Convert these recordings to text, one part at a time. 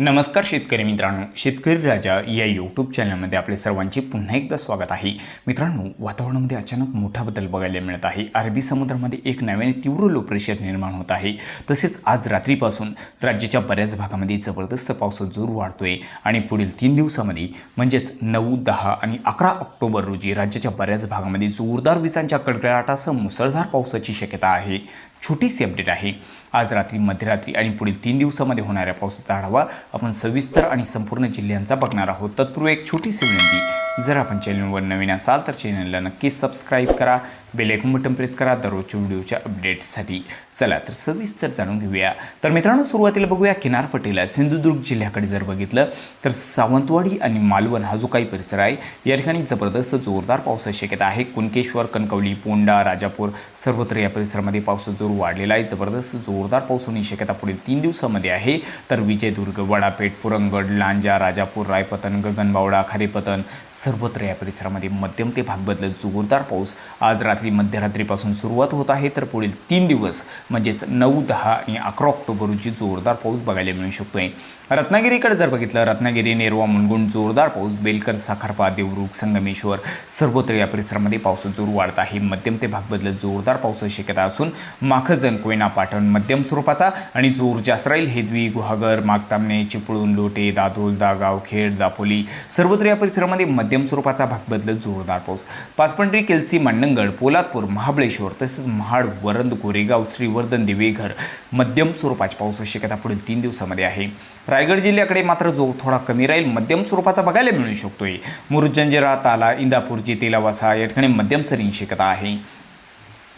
नमस्कार शेतकरी मित्रांनो. शेतकरी राजा या यूट्यूब चॅनलमध्ये आपले सर्वांचे पुन्हा एकदा स्वागत आहे. मित्रांनो वातावरणामध्ये अचानक मोठा बदल बघायला मिळत आहे. अरबी समुद्रामध्ये एक नव्याने तीव्र लो प्रेशर निर्माण होत आहे. तसेच आज रात्रीपासून राज्याच्या बऱ्याच भागामध्ये जबरदस्त पावसाचा जोर वाढतोय आणि पुढील तीन दिवसामध्ये म्हणजेच नऊ दहा आणि अकरा ऑक्टोबर रोजी राज्याच्या बऱ्याच भागामध्ये जोरदार विजांच्या कडकडाटासह मुसळधार पावसाची शक्यता आहे. छोटीशी अपडेट आहे. आज रात्री मध्यरात्री आणि पुढील तीन दिवसामध्ये होणाऱ्या पावसाचा आढावा आपण सविस्तर आणि संपूर्ण जिल्ह्यांचा बघणार आहोत. तत्पूर्वी एक छोटीशी विनंती जर आपण चॅनलवर नवीन असाल तर चॅनलला नक्कीच सबस्क्राईब करा. बेल बटन प्रेस करा. दररोजच्या व्हिडिओच्या अपडेट्ससाठी चला तर सविस्तर जाणून घेऊया. तर मित्रांनो सुरुवातीला बघूया किनारपट्टीला सिंधुदुर्ग जिल्ह्याकडे जर बघितलं तर सावंतवाडी आणि मालवण हा जो काही परिसर आहे या ठिकाणी जबरदस्त जोरदार पावसाची शक्यता आहे. कुणकेश्वर कणकवली पोंडा राजापूर सर्वत्र या परिसरामध्ये पावसाचा जोर वाढलेला आहे. जबरदस्त जोरदार पाऊस होण्याची शक्यता पुढील तीन दिवसामध्ये आहे. तर विजयदुर्ग वडापेठ पुरंगड लांजा राजापूर रायपतन गगनबावडा खारेपतन सर्वत्र या परिसरामध्ये मध्यम ते भाग बदलत जोरदार पाऊस आज रात्री मध्यरात्रीपासून सुरुवात होत आहे. तर पुढील तीन दिवस म्हणजेच नऊ दहा आणि अकरा ऑक्टोबर रोजी जोरदार पाऊस बघायला मिळू शकतो आहे रत्नागिरीकडे जर बघितलं रत्नागिरी नेरवा मुनगुण जोरदार पाऊस बेलकर साखरपा देवरुख संगमेश्वर सर्वत्र या परिसरामध्ये पावसाचा जोर वाढत आहे. मध्यम ते भाग बदलत जोरदार पावसाची शक्यता असून माखजन कोयना पाटण मध्यम स्वरूपाचा आणि जोर जास्त राहील हेदवी गुहागर मागतामणे चिपळूण लोटे दादोल दागाव खेड दापोली सर्वत्र या परिसरामध्ये मध्यम स्वरूपाचा भाग बदलत जोरदार पाऊस. पाचपंढरी केलसी मंडणगड पोलादपूर महाबळेश्वर तसेच महाड वरंद कोरेगाव श्रीवर्धन दिवेघर मध्यम स्वरूपाची पावसाची शक्यता पुढील तीन दिवसामध्ये आहे. रायगड जिल्ह्याकडे मात्र जो थोडा कमी राहील मध्यम स्वरूपाचा बघायला मिळू शकतोय. मुरुजंजिरा ताला इंदापूरची तेलावासा या ठिकाणी मध्यम सरींची शक्यता आहे.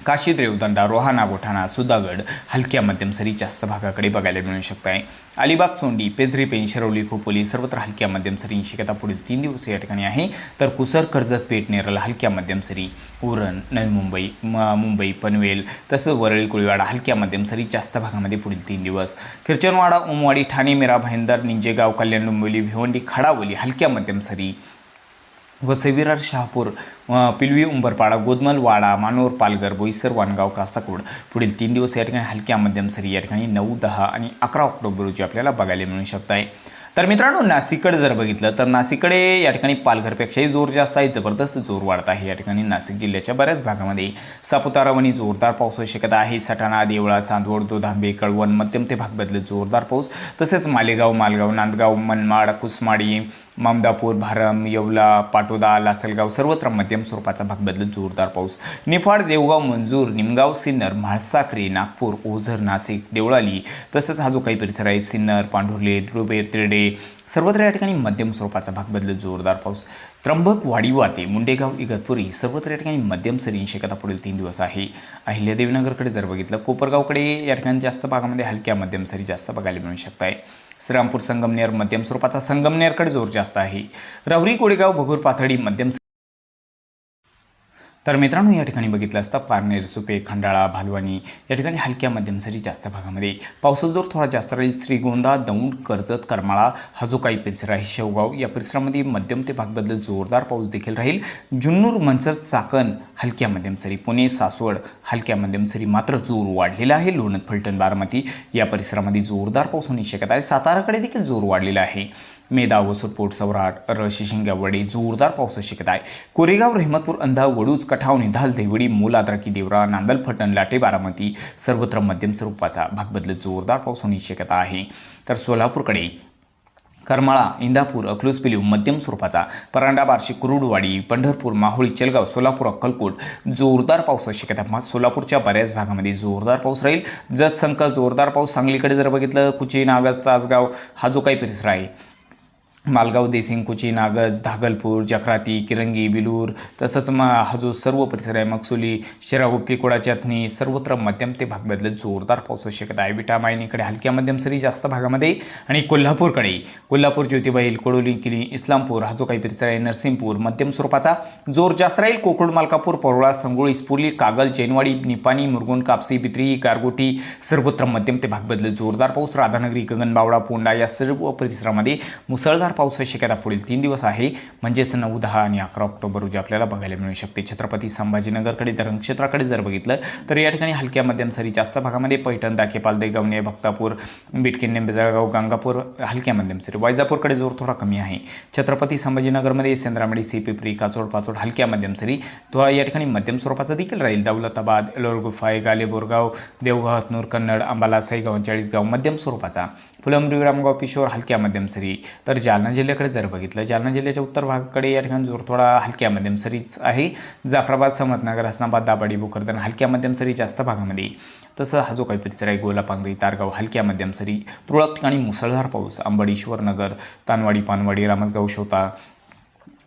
काशी देवदंडा रोहाना गोठाणा सुदागड हलक्या मध्यम सरीच्या जास्त भागाकडे बघायला मिळू शकत. आहे अलिबाग चोंडी पेझरी पेन शिरवली खोपोली सर्वत्र हलक्या मध्यम सरी शक्यता पुढील तीन दिवस या ठिकाणी आहे. तर कुसर कर्जत पेठ नेरळ हलक्या मध्यम सरी उरण नवी मुंबई म मुंबई पनवेल तसंच वरळी कुळीवाडा हलक्या मध्यम सरी जास्त भागामध्ये पुढील तीन दिवस. किर्चनवाडा उमवाडी ठाणे मेरा भाईंदर निंजेगाव कल्याण डोंबिवली भिवंडी खडावली हलक्या मध्यम सरी वसविरार शहापूर पिलवी उंबरपाडा गोदमल वाडा मानोर पालघर बोईसर वानगाव कासाकोड. पुढील तीन दिवस या ठिकाणी हलक्या मध्यम सरी या ठिकाणी नऊ दहा आणि अकरा ऑक्टोबर रोजी आपल्याला बघायला मिळू शकत आहे तर मित्रांनो नाशिककडे जर बघितलं तर नाशिककडे या ठिकाणी पालघरपेक्षाही जोर जास्त आहे. जबरदस्त जोर वाढत आहे. या ठिकाणी नाशिक जिल्ह्याच्या बऱ्याच भागामध्ये सापुतारा वणी जोरदार पावसाची शक्यता आहे. सटाणा देवळा चांदवड दोधांबे कळवण मध्यम ते भाग बदलत जोरदार पाऊस. तसेच मालेगाव मालगाव नांदगाव मनमाड कुसमाडी मामदापूर भारम येवला पाटोदा लासलगाव सर्वत्र मध्यम स्वरूपाचा भाग बदलत जोरदार पाऊस. निफाड देवगाव मंजूर निमगाव सिन्नर म्हाळसाक्री नागपूर ओझर नाशिक देवळाली तसंच हा जो काही परिसर आहे सिन्नर पांढुर्ले रुबेर तिरडे सर्वत्र या ठिकाणी मध्यम स्वरूपाचा भाग बदलत जोरदार पाऊस. त्र्यंबक वाडी मुंडेगाव इगतपुरी सर्वत्र या ठिकाणी मध्यम सरी शक्यता पुढील तीन दिवस आहे. अहिल्यादेवीनगरकडे जर बघितलं कोपरगावकडे या ठिकाणी जास्त भागामध्ये हलक्या मध्यम सरी जास्त बघायला मिळू शकत आहे श्रीरामपूर संगमनेर मध्यम स्वरूपाचा संगमनेरकडे जोर जास्त आहे. रवरी कोडेगाव भगूर पाथडी मध्यम तर मित्रांनो या ठिकाणी बघितलं असता पारनेर सुपे खंडाळा भालवानी या ठिकाणी हलक्या मध्यम सरी जास्त भागामध्ये. पावसाचा जोर थोडा जास्त राहील श्रीगोंदा दौंड कर्जत करमाळा हा जो काही परिसर आहे शेवगाव. या परिसरामध्ये मध्यम ते भागबद्दल जोरदार पाऊस देखील राहील. जुन्नूर मंचर चाकण हलक्या मध्यम सरी. पुणे सासवड हलक्या मध्यम सरी मात्र जोर वाढलेला आहे. लोणत फलटण बारामती या परिसरामध्ये जोरदार पाऊस होण्याची शक्यता आहे. साताराकडे देखील जोर वाढलेला आहे. मेदा वसुरपोट सवराट रशी शिंगावडे जोरदार पावसाची शक्यता आहे. कोरेगाव रहमतपूर अंधा वडूज कठाव निधाल देवडी मूल आद्राकी देवरा नांदल फटण लाटे बारामती सर्वत्र मध्यम स्वरूपाचा भाग बदलत जोरदार पाऊस होण्याची शक्यता आहे. तर सोलापूरकडे करमाळा इंदापूर अकलूज पिलीव मध्यम स्वरूपाचा परांडा बार्शी कुरुडवाडी पंढरपूर माहुळी चलगाव सोलापूर अक्कलकोट जोरदार पावसाची शक्यता मग सोलापूरच्या बऱ्याच भागामध्ये जोरदार पाऊस राहील. जत संक जोरदार पाऊस सांगलीकडे जर बघितलं कुची नाव्याज तासगाव हा जो काही परिसर आहे मालगाव देसिंग कुची नागज धागलपूर जखराती किरंगी बिलूर तसंच म हा जो सर्व परिसर आहे मगसुली शिराव पिकोडा चटणी सर्वत्र मध्यम ते भाग बदलत जोरदार पावसाची शक्यता आहे. विटा मायनीकडे हलक्या मध्यम सरी जास्त भागामध्ये आणि कोल्हापूरकडे. कोल्हापूर ज्योतिबाईल कोडोली किली इस्लामपूर हा जो काही परिसर आहे नरसिंहपूर मध्यम स्वरूपाचा जोर जास्त राहील. कोकण मालकापूर परोळा संगोळी इस्पुर्ली कागल चेनवाडी निपाणी मुरगुण कापसी बित्री गारगोटी सर्वत्र मध्यम ते भाग बदलत जोरदार पाऊस. राधानगरी गगनबावडा पोंडा या सर्व परिसरामध्ये मुसळधार जोरदार पावसाची शक्यता पुढील तीन दिवस आहे. म्हणजेच नऊ दहा आणि अकरा ऑक्टोबर रोजी आपल्याला बघायला मिळू शकते. छत्रपती संभाजीनगरकडे धरण क्षेत्राकडे जर बघितलं तर या ठिकाणी हलक्या मध्यम सरी जास्त भागामध्ये पैठण दाखे पालदे गवणे भक्तापूर बिटकिन्ने बेजळगाव गंगापूर हलक्या मध्यम सरी. वैजापूरकडे जोर थोडा कमी आहे. छत्रपती संभाजीनगरमध्ये सेंद्रामडी सी पिपरी काचोड पाचोड हलक्या मध्यम सरी. तो या ठिकाणी मध्यम स्वरूपाचा देखील राहील. दौलताबाद लोरगुफाय गाले बोरगाव देवगाव हतनूर कन्नड अंबाला साईगाव चाळीसगाव मध्यम स्वरूपाचा. फुलंब्री रामगाव पिशोर हलक्या मध्यम सरी. तर जालना जालना जिल्ह्याकडे जर बघितलं जालना जिल्ह्याच्या उत्तर भागाकडे या ठिकाणी जोर थोडा हलक्या मध्यम सरीच आहे. जाफराबाद समतनगर हसनाबाद दाबाडी भोकरदन हलक्या मध्यम सरी जास्त भागामध्ये. तसं हा जो काही परिसर आहे गोलापांगरी तारगाव हलक्या मध्यम सरी तुरळक ठिकाणी मुसळधार पाऊस अंबडीश्वर नगर तानवाडी पानवाडी रामसगाव शोता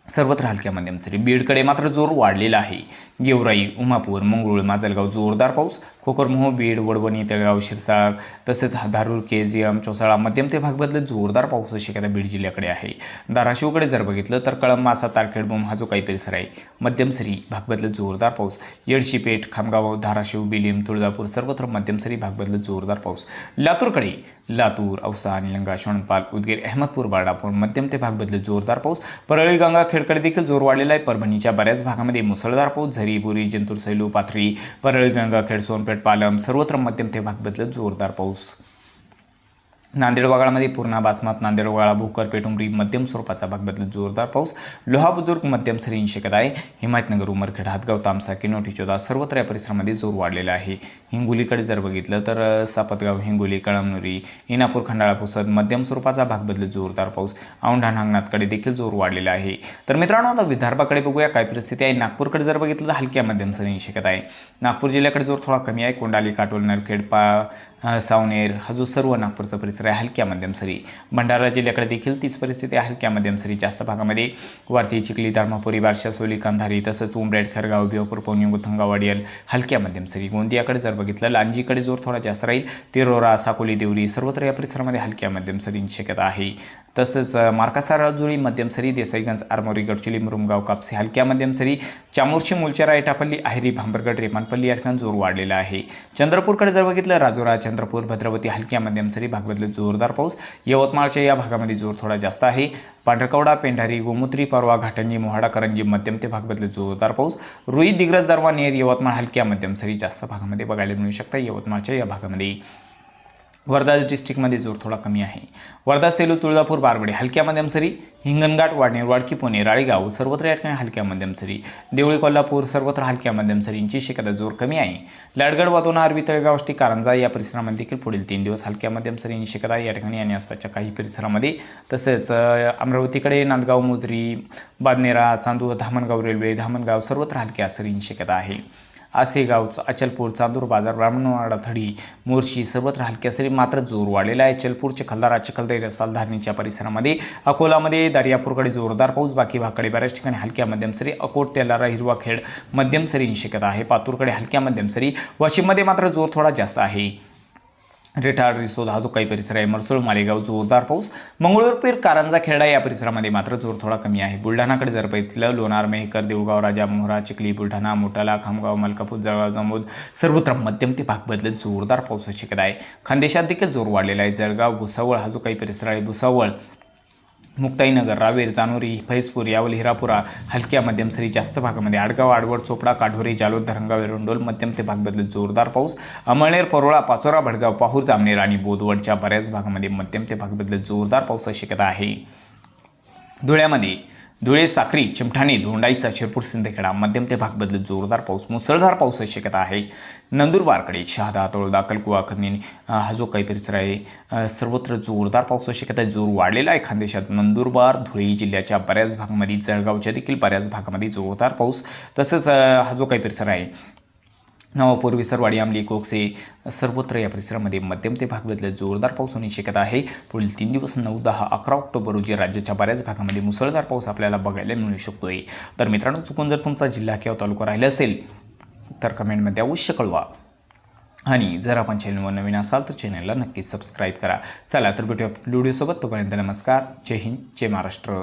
सर्वत्र हलक्या मध्यम सरी बीडकडे मात्र जोर वाढलेला आहे. गेवराई उमापूर मंगरुळ माजलगाव जोरदार पाऊस कोकरमोह बीड वडवणी तळगाव शिरसाळ तसेच धारूर केजीएम चोसाळा मध्यम ते भाग बदलत जोरदार पाऊस शक्यता बीड जिल्ह्याकडे आहे. धाराशिवकडे जर बघितलं तर कळम मासा तारखेडबोम हा जो काही परिसर आहे मध्यम सरी भाग बदलत जोरदार पाऊस. येडशीपेठ खामगाव धाराशिव बिलिम तुळजापूर सर्वत्र मध्यम सरी भाग बदलत जोरदार पाऊस. लातूरकडे लातूर औसा निलंगा शोणपाल उदगीर अहमदपूर बारडापूर मध्यम ते भाग बदलत जोरदार पाऊस परळी गंगा खेडकडे देखील जोर वाढलेला आहे. परभणीच्या बऱ्याच भागामध्ये मुसळधार पाऊस झरी बुरी जिंतूर सैलू पाथरी परळी गंगा खेड सोनपेठ पालम सर्वत्र मध्यम ते भाग बदलत जोरदार पाऊस. नांदेड वगाळामध्ये पूर्णा बासमत नांदेड वगाळा भोकर पेटुंबरी मध्यम स्वरूपाचा भाग बदलत जोरदार पाऊस लोहा बुजुर्ग मध्यम सरीन शक्यता आहे हिमायतनगर उमरखेड हातगाव तामसा किनोटी चोदा सर्वत्र या परिसरामध्ये जोर वाढलेला आहे. हिंगोलीकडे जर बघितलं तर सापतगाव हिंगोली कळमनुरी इनापूर खंडाळा पुसद मध्यम स्वरूपाचा भाग बदलत जोरदार पाऊस औंढा नांगनाथकडे देखील जोर वाढलेला आहे. तर मित्रांनो आता विदर्भाकडे बघूया काय परिस्थिती आहे. नागपूरकडे जर बघितलं तर हलक्या मध्यम सरीन शकत आहे नागपूर जिल्ह्याकडे जोर थोडा कमी आहे. कोंडाली काटोल नरखेड पा सावनेर हा जो सर्व नागपूरचा परिसर आहे हलक्या मध्यम सरी. भंडारा जिल्ह्याकडे देखील तीच परिस्थिती आहे. हलक्या मध्यम सरी जास्त भागामध्ये वरती चिखली धर्मापुरी बारशा सोली कंधारी तसंच उमरेड खरगाव बिहापूर पवनी गुथंगावाडियल हलक्या मध्यम सरी. गोंदियाकडे जर बघितलं लांजीकडे जोर थोडा जास्त राहील. तिरोरा साकोली देवरी सर्वत्र या परिसरामध्ये हलक्या मध्यम सरींची शक्यता आहे. तसंच मार्कासा राजुळी मध्यम सरी देसाईगंज आरमोरी गडचिली मुरुमगाव कापसे हलक्या मध्यम सरी. चामोर्शी मुलचेरा एटापल्ली आहेरी भांबरगड रेमानपल्ली या ठिकाणी जोर वाढलेला आहे. चंद्रपूरकडे जर बघितलं राजोरा चंद्रपूर भद्रावती हलक्या मध्यम सरी भाग बदलत जोरदार पाऊस. यवतमाळच्या या भागामध्ये जोर थोडा जास्त आहे. पांढरकवडा पेंढारी गोमुत्री परवा घाटंजी मोहाडा करंजी मध्यम ते भागमधले जोरदार पाऊस. रुई दिग्रज दरवा नेर यवतमाळ हलक्या मध्यम सरी जास्त भागामध्ये बघायला मिळू शकता. यवतमाळच्या या भागामध्ये वर्धा डिस्ट्रिक्टमध्ये जोर थोडा कमी आहे. वर्धा सेलू तुळजापूर बारबडे हलक्या मध्यम सरी हिंगणघाट वाडनेर वाडकी पुणे राळेगाव सर्वत्र या ठिकाणी हलक्या मध्यम सरी. देवळी कोल्हापूर सर्वत्र हलक्या मध्यम सरींची शेकदा जोर कमी आहे. लाडगड वादोना आरबी तळेगाव आष्टी कारंजा या परिसरामध्ये देखील पुढील तीन दिवस हलक्या मध्यम सरींची शेकदा या ठिकाणी आणि आसपासच्या काही परिसरामध्ये. तसेच अमरावतीकडे नांदगाव मोजरी बादनेरा चांदूर धामणगाव रेल्वे धामणगाव सर्वत्र हलक्या सरींची शक्यता आहे. आसेगाव अचलपूर चांदूर बाजार ब्राह्मणवाडा थडी मोर्शी सर्वत्र हलक्या सरी मात्र जोर वाढलेला आहे. चलपूर चिखलदारा चिखलदरी सालधारणीच्या परिसरामध्ये अकोलामध्ये दर्यापूरकडे जोरदार पाऊस बाकी भाकडे बऱ्याच ठिकाणी हलक्या मध्यम सरी अकोट तेलारा हिरवाखेड मध्यम सरींची शक्यता आहे. पातूरकडे हलक्या मध्यम सरी वाशिममध्ये मात्र जोर थोडा जास्त आहे. रेठाड रिसोद हा जो काही परिसर आहे मरसूळ मालेगाव जोरदार पाऊस. मंगळूरपीर कारंजा खेडा या परिसरामध्ये मात्र जोर थोडा कमी आहे. बुलढाणाकडे जर बघितलं लोणार मेहकर देऊळगाव राजा मोहरा चिखली बुलढाणा मोटाला खामगाव मलकापूर जळगाव जामोद सर्वत्र मध्यम ते भाग बदलत जोरदार पावसाची शक्यता आहे. खानदेशात देखील जोर वाढलेला आहे. जळगाव भुसावळ हा जो काही परिसर आहे भुसावळ मुक्ताईनगर रावेर जानोरी फैजपूर यावल हिरापुरा हलक्या मध्यम सरी जास्त भागामध्ये आडगाव आडवड चोपडा काढोरी जालोद धरणगाव एरंडोल मध्यम ते भाग बदलत जोरदार पाऊस. अमळनेर परोळा पाचोरा भडगाव पाहूर जामनेर आणि बोदवडच्या बऱ्याच भागामध्ये मध्यम ते भाग बदलत जोरदार पावसाची शक्यता आहे. धुळ्यामध्ये धुळे साक्री चिमठाणे धोंडाईचा शिरपूर सिंदखेडा मध्यम ते भाग बदलत जोरदार पाऊस मुसळधार पावसाची शक्यता आहे. नंदुरबारकडे शहादा तळोदा कलकुवा खर्नी हा जो काही परिसर आहे सर्वत्र जोरदार पावसाची शक्यता आहे. जोर वाढलेला आहे. खानदेशात नंदुरबार धुळे जिल्ह्याच्या बऱ्याच भागामध्ये जळगावच्या देखील बऱ्याच भागामध्ये जोरदार पाऊस. तसंच हा जो काही परिसर आहे नवापूर विसरवाडी आमली कोकसे सर्वत्र या परिसरामध्ये मध्यम ते भाग जोरदार पाऊस होण्याची शक्यता आहे. पुढील तीन दिवस नऊ दहा अकरा ऑक्टोबर रोजी राज्याच्या बऱ्याच भागामध्ये मुसळधार पाऊस आपल्याला बघायला मिळू शकतोय. तर मित्रांनो चुकून जर तुमचा जिल्हा किंवा तालुका राहिला असेल तर कमेंटमध्ये अवश्य कळवा. आणि जर आपण चॅनलवर नवीन असाल तर चॅनलला नक्कीच सबस्क्राईब करा. चला तर भेटूया व्हिडिओसोबत. तोपर्यंत नमस्कार. जय हिंद जय महाराष्ट्र.